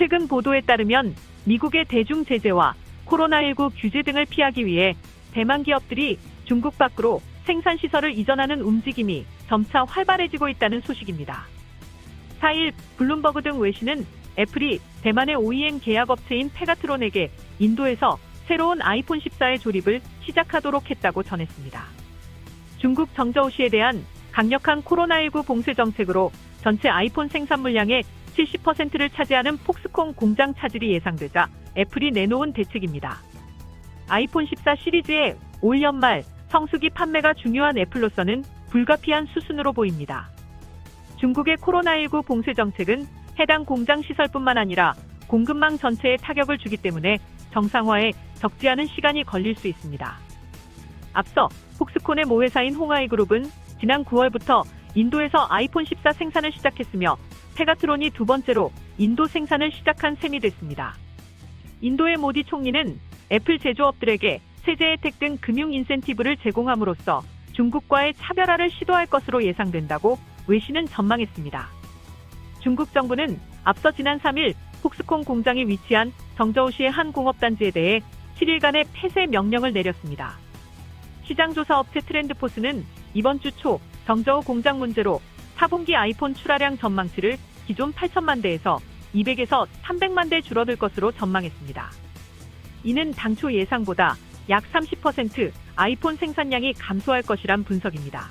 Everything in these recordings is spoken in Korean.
최근 보도에 따르면 미국의 대중 제재와 코로나19 규제 등을 피하기 위해 대만 기업들이 중국 밖으로 생산 시설을 이전하는 움직임이 점차 활발해지고 있다는 소식입니다. 4일 블룸버그 등 외신은 애플이 대만의 OEM 계약 업체인 페가트론에게 인도에서 새로운 아이폰 14의 조립을 시작하도록 했다고 전했습니다. 중국 정저우시에 대한 강력한 코로나19 봉쇄 정책으로 전체 아이폰 생산 물량의 70%를 차지하는 폭스콘 공장 차질이 예상되자 애플이 내놓은 대책입니다. 아이폰 14 시리즈의 올 연말 성수기 판매가 중요한 애플로서는 불가피한 수순으로 보입니다. 중국의 코로나19 봉쇄 정책은 해당 공장 시설뿐만 아니라 공급망 전체에 타격을 주기 때문에 정상화에 적지 않은 시간이 걸릴 수 있습니다. 앞서 폭스콘의 모회사인 홍하이그룹은 지난 9월부터 인도에서 아이폰 14 생산을 시작했으며 페가트론이 두 번째로 인도 생산을 시작한 셈이 됐습니다. 인도의 모디 총리는 애플 제조업들에게 세제 혜택 등 금융 인센티브를 제공함으로써 중국과의 차별화를 시도할 것으로 예상된다고 외신은 전망했습니다. 중국 정부는 앞서 지난 3일 폭스콘 공장이 위치한 정저우시의 한 공업단지에 대해 7일간의 폐쇄 명령을 내렸습니다. 시장조사 업체 트렌드포스는 이번 주 초 정저우 공장 문제로 4분기 아이폰 출하량 전망치를 기존 8천만 대에서 200에서 300만 대 줄어들 것으로 전망했습니다. 이는 당초 예상보다 약 30% 아이폰 생산량이 감소할 것이란 분석입니다.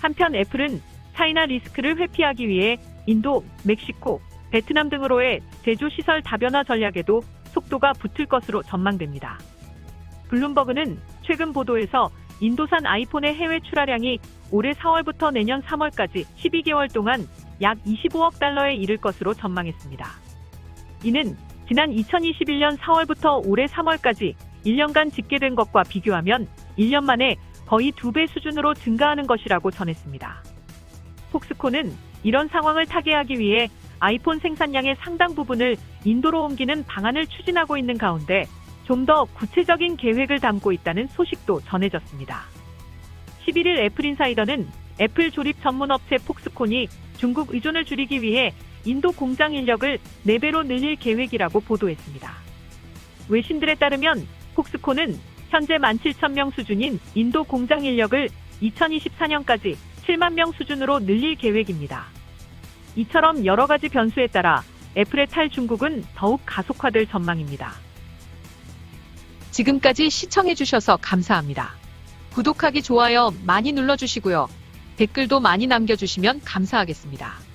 한편 애플은 차이나 리스크를 회피하기 위해 인도, 멕시코, 베트남 등으로의 제조 시설 다변화 전략에도 속도가 붙을 것으로 전망됩니다. 블룸버그는 최근 보도에서 인도산 아이폰의 해외 출하량이 올해 4월부터 내년 3월까지 12개월 동안 약 25억 달러에 이를 것으로 전망했습니다. 이는 지난 2021년 4월부터 올해 3월까지 1년간 집계된 것과 비교하면 1년 만에 거의 2배 수준으로 증가하는 것이라고 전했습니다. 폭스콘은 이런 상황을 타개하기 위해 아이폰 생산량의 상당 부분을 인도로 옮기는 방안을 추진하고 있는 가운데 좀 더 구체적인 계획을 담고 있다는 소식도 전해졌습니다. 11일 애플 인사이더는 애플 조립 전문 업체 폭스콘이 중국 의존을 줄이기 위해 인도 공장 인력을 4배로 늘릴 계획이라고 보도했습니다. 외신들에 따르면 폭스콘은 현재 17,000명 수준인 인도 공장 인력을 2024년까지 7만 명 수준으로 늘릴 계획입니다. 이처럼 여러 가지 변수에 따라 애플의 탈중국은 더욱 가속화될 전망입니다. 지금까지 시청해주셔서 감사합니다. 구독하기, 좋아요 많이 눌러주시고요. 댓글도 많이 남겨주시면 감사하겠습니다.